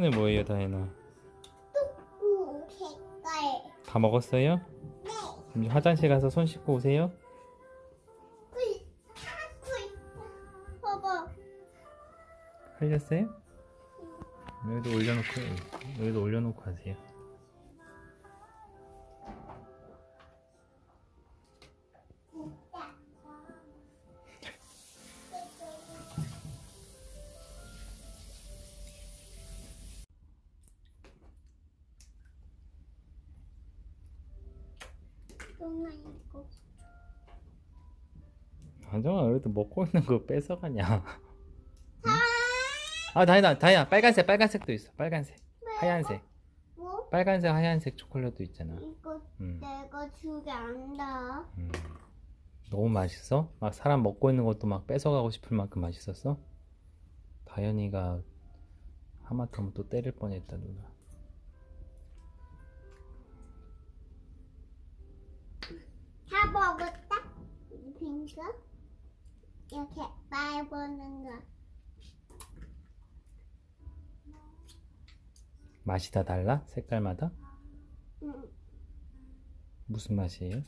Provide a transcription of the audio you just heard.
오늘 뭐예요, 다혜나? 뚜꾸 색깔. 다 먹었어요? 네. 그럼 화장실 가서 손 씻고 오세요. 꿀. 꿀. 봐봐. 흘렸어요? 여기도 올려놓고 여기도 올려놓고 하세요. 누나 이거. 안정아 여기도 먹고 있는 거 뺏어가냐? 응? 아 다혜나 다혜야 빨간색 빨간색도 있어 빨간색 하얀색 뭐? 빨간색 하얀색 초콜릿도 있잖아. 이거 음, 내가 주게 안다. 음. 너무 맛있어? 막 사람 먹고 있는 것도 막 뺏어가고 싶을 만큼 맛있었어? 다현이가 하마터면 또 때릴 뻔했다 누나. 먹었다. 이 핑크. 이렇게 말 보는 거. 맛이 다 달라? 색깔마다? 응. 무슨 맛이에요?